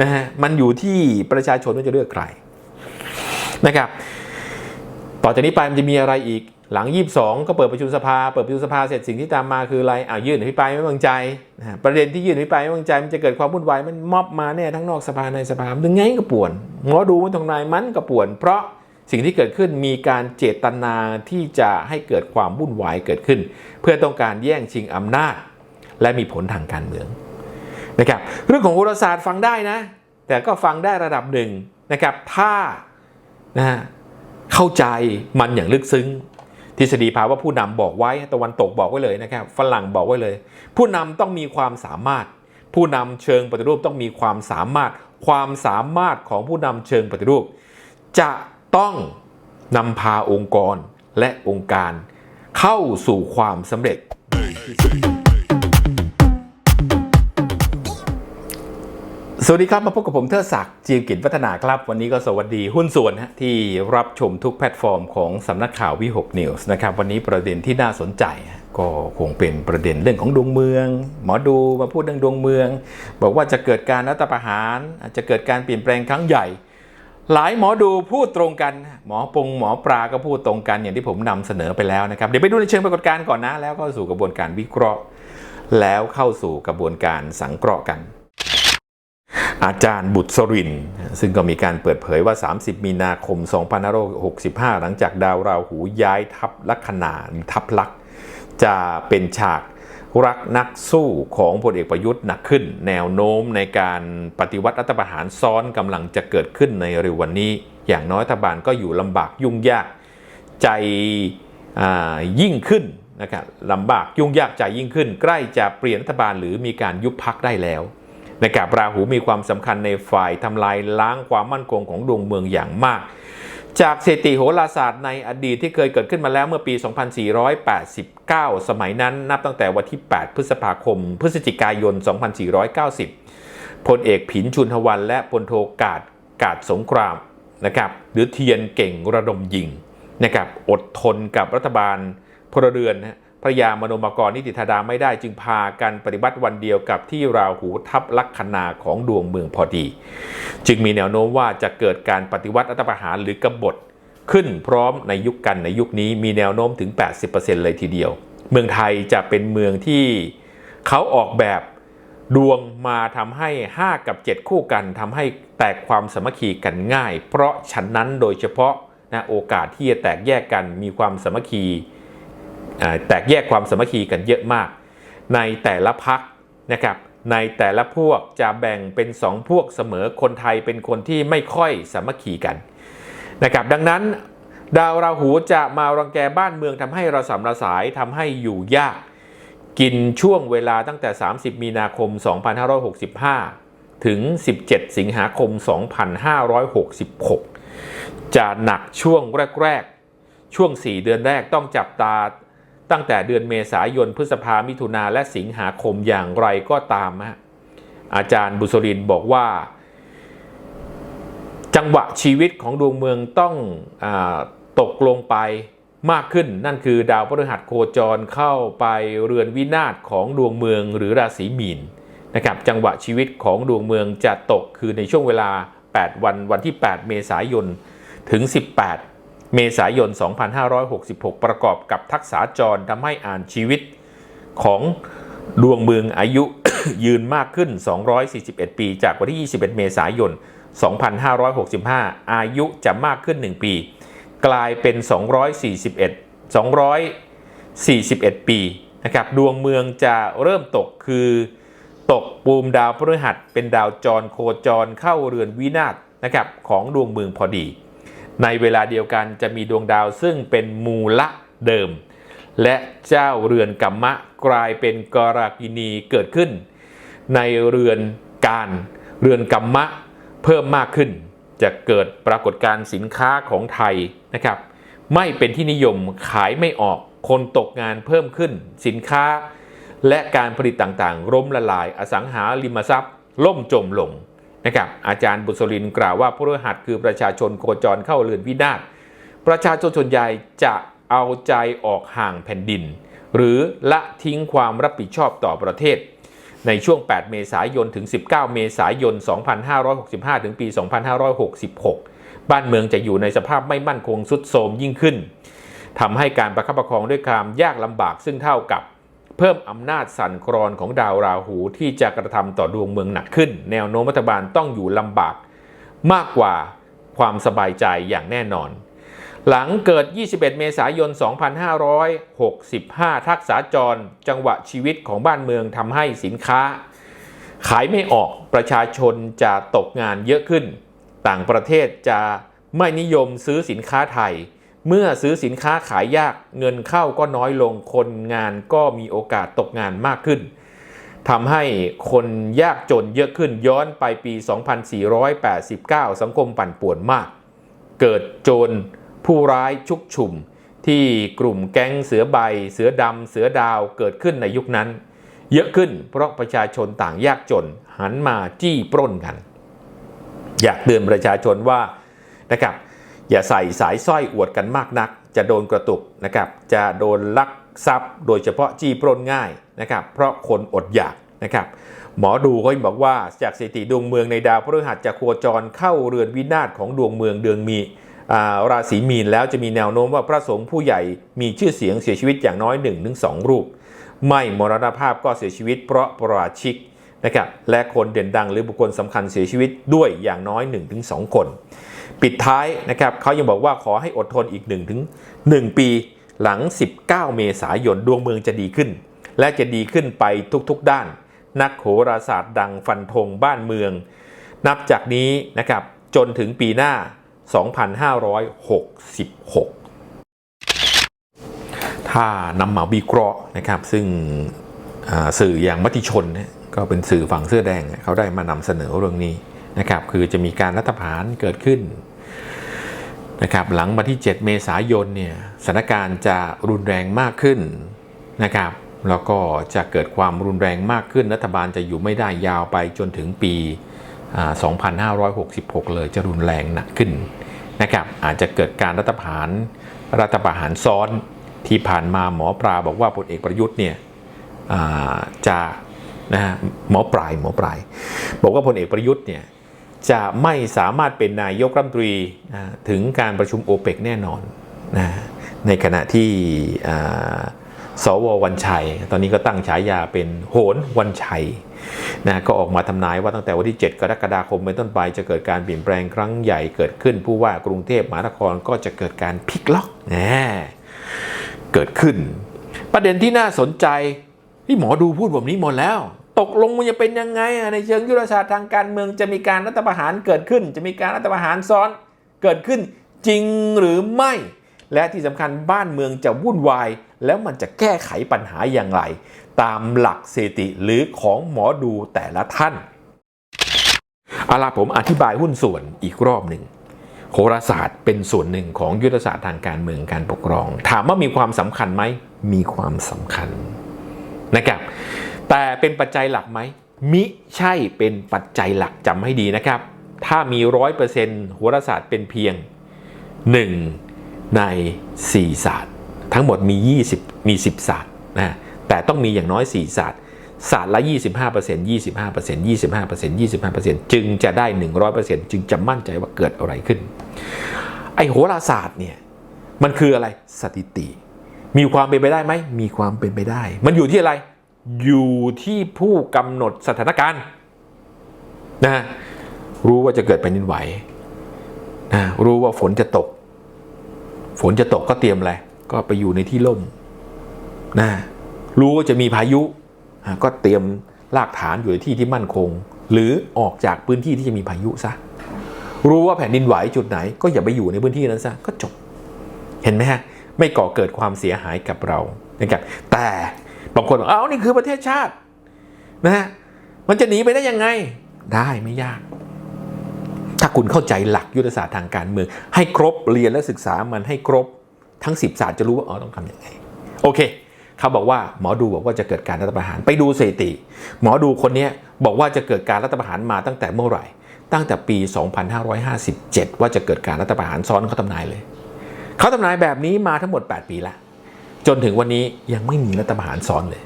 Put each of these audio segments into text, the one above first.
นะฮะมันอยู่ที่ประชาชนว่าจะเลือกใครนะครับต่อจากนี้ไปมันจะมีอะไรอีกหลัง 22 ก็เปิดประชุมสภา เปิดประชุมสภาเสร็จสิ่งที่ตามมาคืออะไรอ่ายื่นอภิปรายไม่วางใจนะประเด็นที่ยื่นอภิปรายไม่วางใจมันจะเกิดความวุ่นวายมันมอบมาเนี่ยทั้งนอกสภาในสภาถึงไงก็ป่วนหมอดูมันตรงไหนมันก็ป่วน เพราะสิ่งที่เกิดขึ้นมีการเจตนาที่จะให้เกิดความวุ่นวายเกิดขึ้น เพื่อต้องการแย่งชิงอำนาจ และมีผลทางการเมือง นะครับเรื่องของโหราศาสตร์ฟังได้นะ แต่ก็ฟังได้ระดับหนึ่งนะครับถ้านะเข้าใจมันอย่างลึกซึ้ง ทฤษฎีภาวะผู้นำบอกไว้ตะวันตกบอกไว้เลยนะครับฝรั่งบอกไว้เลย ผู้นำต้องมีความสามารถ ผู้นำเชิงปฏิรูปต้องมีความสามารถ ความสามารถของผู้นำเชิงปฏิรูป จะต้องนำพาองค์กรและองค์การ เข้าสู่ความสำเร็จ สวัสดีครับ มาพบกับผมเทิดศักดิ์จีมกิจวัฒนาครับ วันนี้ก็สวัสดีหุ้นส่วนฮะที่รับชมทุกแพลตฟอร์มของสำนักข่าววิหกนิวส์นะครับ วันนี้ประเด็นที่น่าสนใจก็คงเป็นประเด็นเรื่องของดวงเมือง หมอดูมาพูดเรื่องดวงเมือง บอกว่าจะเกิดการรัฐประหารอาจจะเกิดการเปลี่ยนแปลงครั้งใหญ่ หลายหมอดูพูดตรงกัน หมอปงหมอปลาก็พูดตรงกันอย่างที่ผมนำเสนอไปแล้วนะครับเดี๋ยวไปดูในเชิงปรากฏการณ์ก่อนนะแล้วก็สู่กระบวนการวิเคราะห์ แล้วเข้าสู่กระบวนการสังเคราะห์กัน อาจารย์บุตรสริน ซึ่งก็มีการเปิดเผยว่า 30 มีนาคม 2565 หลังจากดาวราหูย้ายทับลัคนาทับลัก จะเป็นฉากรักนักสู้ของพลเอกประยุทธ์หนักขึ้น แนวโน้มในการปฏิวัติรัฐประหารซ้อนกำลังจะเกิดขึ้นในเร็ววันนี้ อย่างน้อยรัฐบาลก็อยู่ลำบากยุ่งยากใจอ่ายิ่งขึ้นนะครับลำบากยุ่งยากใจยิ่งขึ้น ใกล้จะเปลี่ยนรัฐบาลหรือมีการยุบพักได้แล้ว นะครับราหูมีความสำคัญในฝ่ายทำลายล้างความมั่นคงของดวงเมืองอย่างมาก จากสถิติโหราศาสตร์ในอดีตที่เคยเกิดขึ้นมาแล้วเมื่อปี 2489 สมัยนั้นนับตั้งแต่วันที่ 8 พฤษภาคม พฤศจิกายน 2490 พลเอกผินชุนทวัน และพลโทกาดกาดสงครามนะครับหรือเทียนเก่งระดมยิงนะครับอดทนกับรัฐบาลพลเรือนนะ ระยามโนมกรนิติธาดาไม่ได้จึงพากันปฏิบัติวันเดียวกับที่ราหูทับลัคนาของดวงเมืองพอดี จึงมีแนวโน้มว่าจะเกิดการปฏิวัติรัฐประหารหรือกบฏขึ้นพร้อมในยุคกันในยุคนี้มีแนวโน้มถึง 80%เลยทีเดียว เมืองไทยจะเป็นเมืองที่เขาออกแบบดวงมาทำให้ 5 กับ 7 คู่กันทำให้แตกความสมัคคีกันง่าย เพราะฉะนั้นโดยเฉพาะนะโอกาสที่จะแตกแยกกันมีความสมัคคี แตกแยกความสามัคคีกันเยอะมาก ในแต่ละพักนะครับในแต่ละพวกจะแบ่งเป็นสองพวกเสมอคนไทยเป็นคนที่ไม่ค่อยสามัคคีกันนะครับดังนั้นดาวราหูจะมารังแกบ้านเมืองทำให้เระสำระสายทำให้อยู่ยาก กินช่วงเวลาตั้งแต่ 30 มีนาคม 2565 ถึง 17 สิงหาคม 2566 จะหนักช่วงแรก ๆ ช่วง 4 เดือนแรกต้องจับตา ตั้งแต่เดือนเมษายนพฤษภามิถุนาและสิงหาคมอย่างไรก็ตามฮะอาจารย์บุษรินบอกว่า จังหวะชีวิตของดวงเมืองต้องอตกลงไปมากขึ้นนั่นคือดาวพฤหัสโคจรเข้าไปเรือนวินาศของดวงเมืองหรือราศีมีนนะครับจังหวะชีวิตของดวงเมืองจะตกคือในช่วงเวลา 8 วันวันที่ 8 เมษายนถึง 18 เมษายน 2566 ประกอบกับทักษะจรทำให้อ่านชีวิตของดวงเมืองอายุ ยืนมากขึ้น 241 ปี จากวันที่ 21 เมษายน 2565 อายุจะมากขึ้น 1 ปี กลายเป็น 241 241 ปีนะครับดวงเมืองจะเริ่มตกคือตกปูมดาวพฤหัสเป็นดาวจรโคจรเข้าเรือนวินาศนะครับของดวงเมืองพอดี ในเวลาเดียวกันจะมีดวงดาวซึ่งเป็นมูละเดิม และเจ้าเรือนกัมมะกลายเป็นกรากินีเกิดขึ้น ในเรือนการเรือนกัมมะเพิ่มมากขึ้น จะเกิดปรากฏการณ์สินค้าของไทยนะครับ ไม่เป็นที่นิยมขายไม่ออกคนตกงานเพิ่มขึ้น สินค้า และการผลิตต่างๆล้มละลายอสังหาริมทรัพย์ ล่มจมลง นะครับอาจารย์บุษรินกล่าวว่าพฤหัสคือประชาชนโคจรเข้าเรือนวินาศประชาชนส่วนใหญ่จะเอาใจออกห่างแผ่นดิน หรือละทิ้งความรับผิดชอบต่อประเทศ ในช่วง 8 เมษายนถึง 19 เมษายน 2565 ถึงปี 2566 บ้านเมืองจะอยู่ในสภาพไม่มั่นคงสุดโทรมยิ่งขึ้นทำให้การประคับประคองด้วยความยากลำบากซึ่งเท่ากับ เพิ่มอำนาจสั่นคลอนของดาวราหูที่จะกระทำต่อดวงเมืองหนักขึ้น แนวโน้มรัฐบาลต้องอยู่ลำบากมากกว่าความสบายใจอย่างแน่นอน หลังเกิด 21 เมษายน 2565 ทักษาจร จังหวะชีวิตของบ้านเมืองทำให้สินค้า ขายไม่ออกประชาชนจะตกงานเยอะขึ้น ต่างประเทศจะไม่นิยมซื้อสินค้าไทย เมื่อซื้อสินค้าขายยากเงินเข้าก็น้อยลงคนงานก็มีโอกาสตกงานมากขึ้นทำให้คนยากจนเยอะขึ้นย้อนไปปี 2489 สังคมปั่นป่วนมาก เกิดโจรผู้ร้ายชุกชุม ที่กลุ่มแก๊งเสือใบ เสือดำเสือดาวเกิดขึ้นในยุคนั้น เยอะขึ้นเพราะประชาชนต่างยากจนหันมาจี้ปล้นกัน อยากเตือนประชาชนว่านะครับ อย่าใส่สายสร้อยอวดกันมากนัก จะโดนกระตุกนะครับจะโดนลักทรัพย์ โดยเฉพาะจี้ปล้นง่ายนะครับเพราะคนอดอยากนะครับหมอดูเขาบอกว่าจากสถิติดวงเมืองในดาวพฤหัสจะโคจรเข้าเรือนวินาศของดวงเมืองเดือนมีาราศีมีนแล้วจะมีแนวโน้มว่าพระสงฆ์ผู้ใหญ่มีชื่อเสียงเสียชีวิตอย่างน้อย 1-2 รูป ไม่มรณภาพก็เสียชีวิตเพราะประราชิกนะครับและคนเด่นดังหรือบุคคลสำคัญเสียชีวิตด้วยอย่างน้อย 1-2 คน ปิดท้ายนะครับเขายังบอกว่าขอให้อดทนอีก1ถึง1ปีหลัง 19 เมษายนดวงเมืองจะดีขึ้น และจะดีขึ้นไปทุกๆด้าน นักโหราศาสตร์ดังฟันธงบ้านเมือง นับจากนี้นะครับจนถึงปีหน้า 2566 ถ้านำมาวิเคราะนะครับซึ่งสื่ออย่างมติชนเนี่ยก็เป็นสื่อฝั่งเสื้อแดงเขาได้มานำเสนอเรื่องนี้นะครับคือจะมีการรัฐประหารเกิดขึ้น นะครับหลังวันที่ 7 เมษายนเนี่ยสถานการณ์จะรุนแรงมากขึ้นนะครับแล้วก็จะเกิดความรุนแรงมากขึ้น รัฐบาลจะอยู่ไม่ได้ยาวไปจนถึงปี 2566 เลยจะรุนแรงหนักขึ้นนะครับอาจจะเกิดการรัฐประหารรัฐประหารซ้อนที่ผ่านมาหมอปลาบอกว่าพลเอกประยุทธ์เนี่ยจะนะฮะหมอปลายหมอปลาย บอกว่าพลเอกประยุทธ์เนี่ย จะไม่สามารถเป็นนายกรัฐมนตรีถึงการประชุมโอเปกแน่นอนนะในขณะที่อ่าสววันชัย ตอนนี้ก็ตั้งฉายาเป็นโหนวันชัยนะก็ออกมาทำนายว่าตั้งแต่วันที่ 7 กรกฎาคมเป็นต้นไป จะเกิดการเปลี่ยนแปลงครั้งใหญ่เกิดขึ้น ผู้ว่ากรุงเทพมหานครก็จะเกิดการพลิกล็อกน่เกิดขึ้น ประเด็นที่น่าสนใจที่หมอดูพูดแบบนี้หมดแล้ว ตกลงมันจะเป็นยังไง ในเชิงยุทธศาสตร์ทางการเมืองจะมีการรัฐประหารเกิดขึ้น จะมีการรัฐประหารซ้อนเกิดขึ้นจริงหรือไม่ และที่สำคัญบ้านเมืองจะวุ่นวาย แล้วมันจะแก้ไขปัญหาอย่างไร ตามหลักเศรษฐิหรือของหมอดูแต่ละท่านอาล่ะผมอธิบายหุ้นส่วนอีกรอบหนึ่งโหราศาสตร์เป็นส่วนหนึ่งของยุทธศาสตร์ทางการเมืองการปกครอง ถามว่ามีความสำคัญไหมมีความสำคัญ นะครับแต่เป็นปัจจัยหลักไหมมิใช่เป็นปัจจัยหลักจำให้ดีนะครับ ถ้ามีร้อยเปอร์เซ็นต์โหราศาสตร์เป็นเพียง 1 ใน 4 ศาสตร์ ทั้งหมดมี 20 มี 10 ศาสตร์นะแต่ต้องมีอย่างน้อย 4 ศาสตร์ศาสตร์ละ 25% 25% 25% 25%จึงจะได้ 100%จึงจะมั่นใจว่าเกิดอะไรขึ้น ไอโหราศาสตร์เนี่ย มันคืออะไรสถิติ มีความเป็นไปได้ไหม มีความเป็นไปได้ มันอยู่ที่อะไร อยู่ที่ผู้กำหนดสถานการณ์นะรู้ว่าจะเกิดแผ่นดินไหวนะรู้ว่าฝนจะตก ฝนจะตกก็เตรียมอะไร ก็ไปอยู่ในที่ร่มนะรู้ว่าจะมีพายุอะก็เตรียมรากฐานอยู่ในที่ที่มั่นคง หรือออกจากพื้นที่ที่จะมีพายุซะรู้ว่าแผ่นดินไหวจุดไหน ก็อย่าไปอยู่ในพื้นที่นั้นซะก็จบ เห็นไหมฮะ ไม่ก่อเกิดความเสียหายกับเรานะครับแต่บางคนบอกเอ้านี่คือประเทศชาตินะฮะมันจะหนีไปได้ยังไงได้ไม่ยาก ถ้าคุณเข้าใจหลักยุทธศาสตร์ทางการเมือง ให้ครบเรียนและศึกษามันให้ครบทั้ง 10ศาสตร์จะรู้ว่าอ๋อต้องทำยังไงโอเคเขาบอกว่าหมอดูบอกว่าจะเกิดการรัฐประหารไปดูสถิติ หมอดูคนนี้บอกว่าจะเกิดการรัฐประหารมาตั้งแต่เมื่อไหร่ ตั้งแต่ปี 2557 ว่าจะเกิดการรัฐประหารซ้อนเขาทำนายเลย เขาทำนายแบบนี้มาทั้งหมด 8 ปีแล้วจนถึงวันนี้ยังไม่มีรัฐประหารซ้อนเลย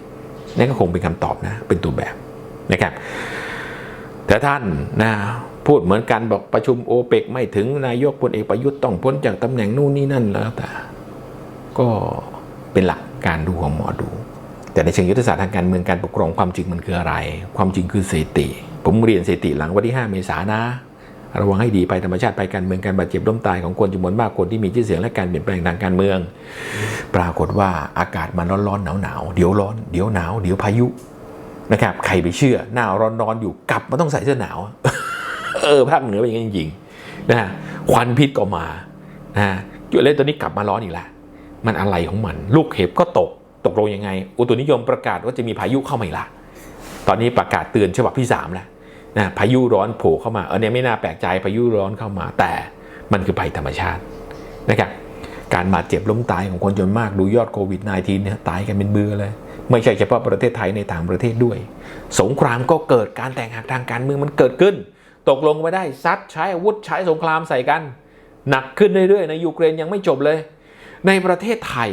นั่นก็คงเป็นคำตอบนะ เป็นตัวแบบนะครับแต่ท่านนะพูดเหมือนกันบอกประชุมโอเปกไม่ถึงนายกพลเอกประยุทธ์ต้องพ้นจากตำแหน่งนู่นนี่นั่นแล้วแต่ก็เป็นหลักการดูของหมอดู แต่ในเชิงยุทธศาสตร์ทางการเมืองการปกครองความจริงมันคืออะไร ความจริงคือสถิติ ผมเรียนสถิติหลังวันที่ 5 เมษายนนะ ระวังให้ดีไปธรรมชาติไปการเมืองการบาดเจ็บล้มตายของคนจำนวนมากคนที่มีชื่อเสียงและการเปลี่ยนแปลงทางการเมือง ปรากฏว่าอากาศมันร้อนๆหนาวๆเดี๋ยวร้อนเดี๋ยวหนาวเดี๋ยวพายุนะครับใครไปเชื่อหน้าร้อนๆอยู่กลับมาต้องใส่เสื้อหนาวเออภาคเหนือเป็นอย่างนั้จริงๆนะควันพิษก็มานะฮะจุดเล่นตัวนี้กลับมาร้อนอีกแล้วมันอะไรของมัน ลูกเห็บก็ตกตกลงยังไง อุตุนิยมประกาศว่าจะมีพายุเข้ามาอีกละตอนนี้ประกาศเตือนฉบับที่สามแล้ว นะพายุร้อนโผล่เข้ามาเออเนี่ยไม่น่าแปลกใจพายุร้อนเข้ามา แต่มันคือภัยธรรมชาตินะครับการบาดเจ็บล้มตายของคนจำนวนมากดูยอดโควิด -19 เนี่ยตายกันเป็นเบือเลย ไม่ใช่เฉพาะประเทศไทยในต่างประเทศด้วย สงครามก็เกิดการแตกหักทางการเมืองมันเกิดขึ้น ตกลงไปได้ซัดใช้อาวุธใช้สงครามใส่กัน หนักขึ้นเรื่อยๆในยูเครนยังไม่จบเลย ในประเทศไทย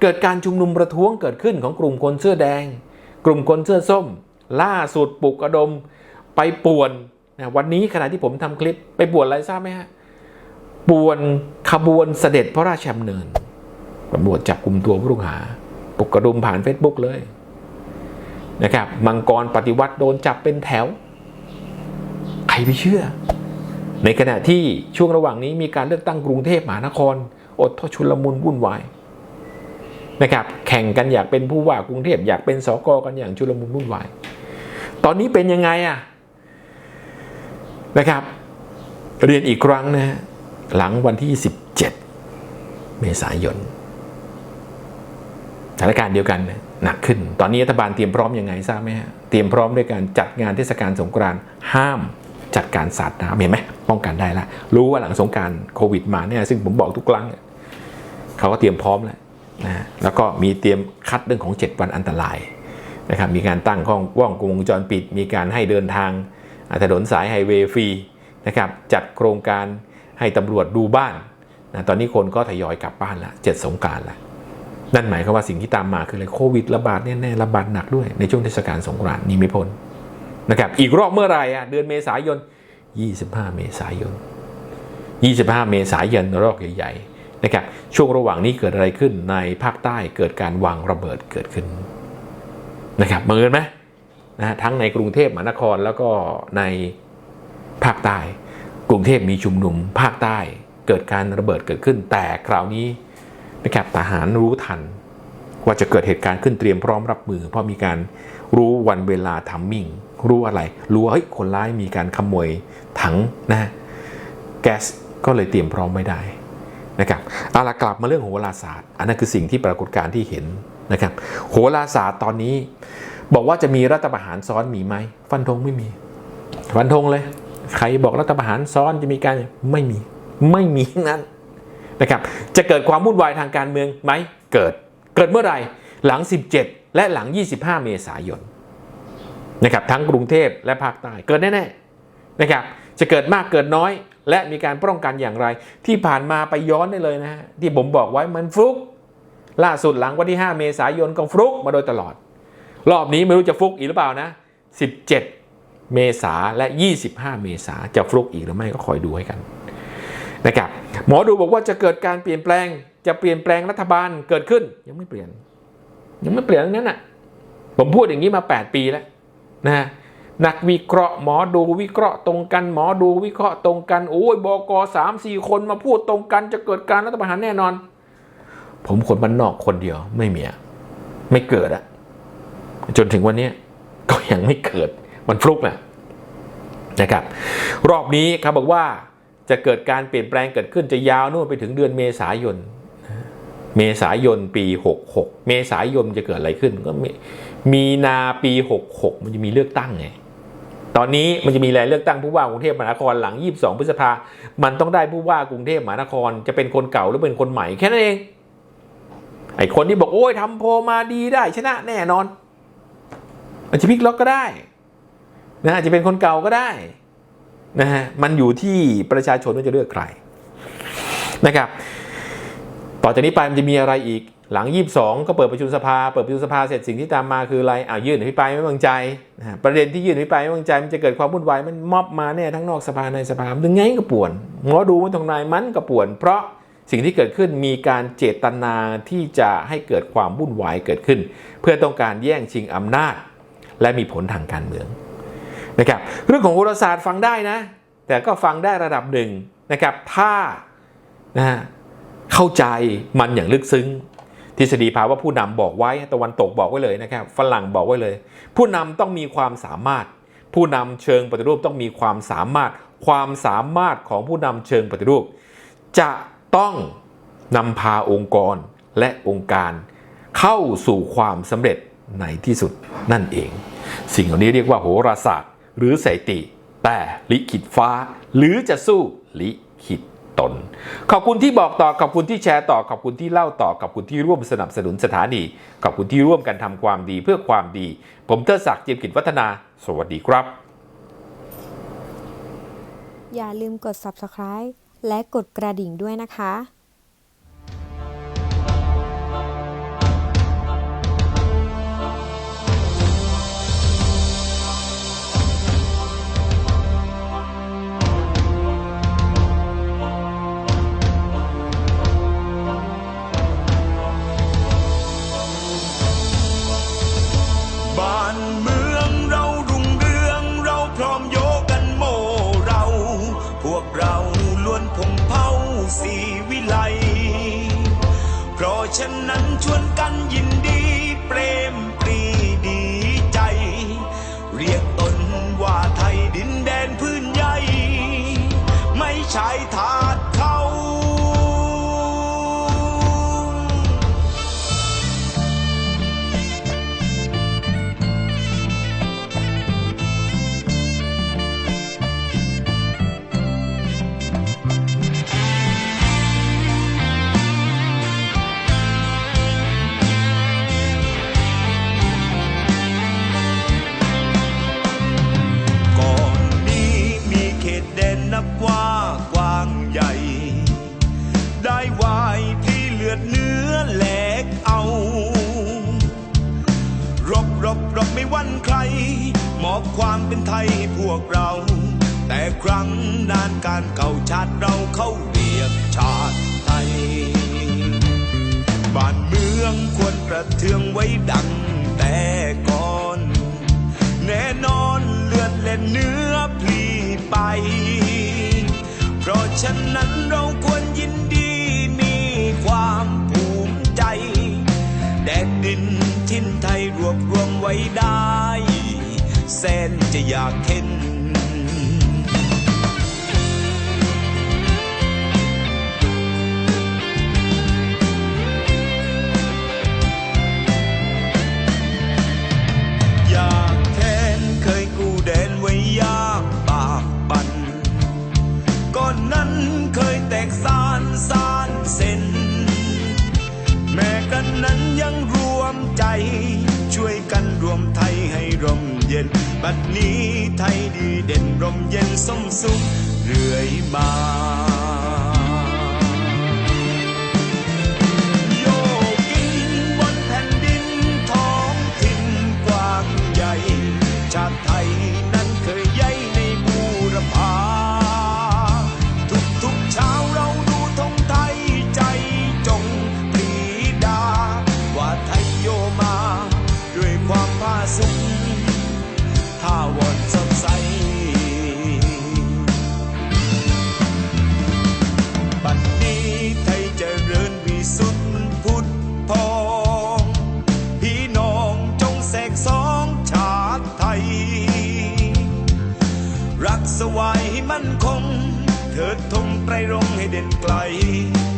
เกิดการชุมนุมประท้วงเกิดขึ้นของกลุ่มคนเสื้อแดง กลุ่มคนเสื้อส้ม ล่าสุดปลุกระดม ไปป่วนนะวันนี้ขณะที่ผมทำคลิปไปป่วนอะไรทราบไหมฮะป่วนขบวนเสด็จพระราชดำเนินตำรวจจับกลุ่มตัวผู้ต้องหาปลุกกระดมผ่านเฟซบุ๊กเลยนะครับมังกรปฏิวัติโดนจับเป็นแถว ใครไปเชื่อ ในขณะที่ช่วงระหว่างนี้มีการเลือกตั้งกรุงเทพมหานคร อดทชุลมุนวุ่นวายนะครับแข่งกันอยากเป็นผู้ว่ากรุงเทพอยากเป็นสกกันอย่างชุลมุนวุ่นวาย ตอนนี้เป็นยังไงอะ นะครับ เรียนอีกครั้งนะ หลังวันที่ 17 เมษายนสถานการณ์เดียวกันหนักขึ้น ตอนนี้รัฐบาลเตรียมพร้อมยังไงทราบไหมฮะ เตรียมพร้อมด้วยการจัดงานเทศกาลสงกรานต์ห้ามจัดการสาดน้ำเห็นไหมป้องกันได้ละ รู้ว่าหลังสงกรารโควิดมาเนี่ยซึ่งผมบอกทุกครั้ง เขาก็เตรียมพร้อมแล้วนะแล้วก็มีเตรียมคัดเรื่องของ 7 วันอันตรายนะครับมีการตั้งกล้องว่องวงจรปิด มีการให้เดินทาง ถนนสายไฮเวย์ฟรีนะครับจัดโครงการให้ตำรวจดูบ้านนะตอนนี้คนก็ทยอยกลับบ้านละเจ็ดสงการละนั่นหมายความว่าสิ่งที่ตามมาคืออะไรโควิดระบาดแน่ๆระบาดหนักด้วยในช่วงเทศกาลสงกรานต์นี่ไม่พ้นนะครับอีกรอบเมื่อไหร่อะเดือนเมษายน 25 เมษายน 25 เมษายนรอบใหญ่ๆนะครับช่วงระหว่างนี้เกิดอะไรขึ้นในภาคใต้เกิดการวางระเบิดเกิดขึ้นนะครับบังเอิญไหม นะฮะทั้งในกรุงเทพมหานครแล้วก็ในภาคใต้ กรุงเทพมีชุมนุม ภาคใต้เกิดการระเบิดเกิดขึ้น แต่คราวนี้นะครับทหารรู้ทัน ว่าจะเกิดเหตุการณ์ขึ้นเตรียมพร้อมรับมือ เพราะมีการรู้วันเวลาทัมมิ่งรู้อะไร รู้ว่าเฮ้ยคนร้ายมีการขโมยถังนะฮะแก๊สก็เลยเตรียมพร้อมไม่ได้นะครับเอาละกลับมาเรื่องโหราศาสตร์ อันนั้นคือสิ่งที่ปรากฏการณ์ที่เห็นนะครับโหราศาสตร์ตอนนี้ บอกว่าจะมีรัฐประหารซ้อนมีไหมฟันธงไม่มี ฟันธงเลย ใครบอกรัฐประหารซ้อนจะมีการไม่มี ไม่มีนั้นนะครับจะเกิดความวุ่นวายทางการเมืองไหมเกิดเกิดเมื่อไหร่หลัง 17 และหลัง 25 เมษายนนะครับทั้งกรุงเทพและภาคใต้เกิดแน่ๆนะครับจะเกิดมากเกิดน้อยและมีการป้องกันอย่างไร ที่ผ่านมาไปย้อนได้เลยนะฮะที่ผมบอกไว้มันฟลุก ล่าสุดหลังวันที่ 5 เมษายนก็ฟลุกมาโดยตลอด รอบนี้ไม่รู้จะฟุกอีกหรือเปล่านะ 17 เมษาและ 25 เมษาจะฟลุกอีกหรือไม่ก็คอยดูให้กันนะครับหมอดูบอกว่าจะเกิดการเปลี่ยนแปลง จะเปลี่ยนแปลงรัฐบาลเกิดขึ้น ยังไม่เปลี่ยน ยังไม่เปลี่ยนนั้นน่ะผมพูดอย่างนี้มา 8 ปีแล้วนะนักวิเคราะห์หมอดูวิเคราะห์ตรงกันหมอดูวิเคราะห์ตรงกันโอ้ยบกสามสี่คนมาพูดตรงกัน จะเกิดการรัฐประหารแน่นอน ผมคนบ้านนอกคนเดียวไม่มีอะไม่เกิดอะ จนถึงวันนี้ก็ยังไม่เกิดมันฟลุกนะนะครับ รอบนี้เขาบอกว่าจะเกิดการเปลี่ยนแปลงเกิดขึ้นจะยาวนู่นไปถึงเดือนเมษายน เมษายนปี 66 เมษายนจะเกิดอะไรขึ้นก็มีนาปี 66 มันจะมีเลือกตั้งไงตอนนี้มันจะมีอะไรเลือกตั้งผู้ว่ากรุงเทพมหานครหลัง 22 พฤษภา มันต้องได้ผู้ว่ากรุงเทพมหานครจะเป็นคนเก่าหรือเป็นคนใหม่แค่นั้นเอง ไอ้คนที่บอกโอ้ยทำโพมาดีได้ชนะแน่นอน อาจจะพลิกล็อกก็ได้นะอาจจะเป็นคนเก่าก็ได้นะฮะมันอยู่ที่ประชาชนว่าจะเลือกใครนะครับ ต่อจากนี้ไปมันจะมีอะไรอีกหลัง 22 ก็เปิดประชุมสภา เปิดประชุมสภาเสร็จสิ่งที่ตามมาคืออะไรอ้าวยื่นอภิปรายไม่วางใจนะฮะประเด็นที่ยื่นอภิปรายไม่วางใจมันจะเกิดความวุ่นวายมันมอบมาเนี่ยทั้งนอกสภาในสภาถึงไงก็ป่วนหมอดูมันตรงนายมันก็ป่วน เพราะสิ่งที่เกิดขึ้นมีการเจตนาที่จะให้เกิดความวุ่นวายเกิดขึ้น เพื่อต้องการแย่งชิงอำนาจ และมีผลทางการเมืองนะครับเรื่องของโหราศาสตร์ฟังได้นะ แต่ก็ฟังได้ระดับหนึ่งนะครับถ้านะเข้าใจมันอย่างลึกซึ้ง ทฤษฎีภาวะผู้นำบอกไว้ตะวันตกบอกไว้เลยนะครับฝรั่งบอกไว้เลย ผู้นำต้องมีความสามารถ ผู้นำเชิงปฏิรูปต้องมีความสามารถ ความสามารถของผู้นำเชิงปฏิรูป จะต้องนำพาองค์กรและองค์การ เข้าสู่ความสำเร็จ ในที่สุดนั่นเอง สิ่งเหล่านี้เรียกว่าโหราศาสตร์ หรือสถิติ แต่ลิขิตฟ้า หรือจะสู้ลิขิตตน ขอบคุณที่บอกต่อขอบคุณที่แชร์ต่อขอบคุณที่เล่าต่อขอบคุณที่ร่วมสนับสนุนสถานีขอบคุณที่ร่วมกันทำความดีเพื่อความดี ผมเทดศักดิ์เจียมกิจวัฒนา สวัสดีครับ อย่าลืมกด subscribe และกดกระดิ่งด้วยนะคะ ตั้งนานการเก่าชาติเราเข้าเรียกชาติไทย บ้านเมืองควรประเทืองไว้ดังแต่ก่อน แน่นอนเลือดเล่นเนื้อพลีไป เพราะฉะนั้นเราควรยินดีมีความภูมิใจ แดดดินทินไทยรวบรวมไว้ได้ แสนจะอยากเห็น บัดนี้ไทยดีเด่นร่มเย็นสมสุขเรื่อยมา ดธงไตรรงให้เด่นไกล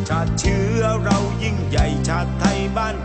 ชาติเชื้อเรายิ่งใหญ่ชาติไทยบ้าน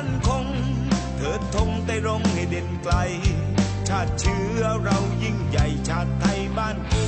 มั่นคง เถิดธงไต้รงให้เด่นไกล ชาติเชื้อเรายิ่งใหญ่ชาติไทยบ้านเกิด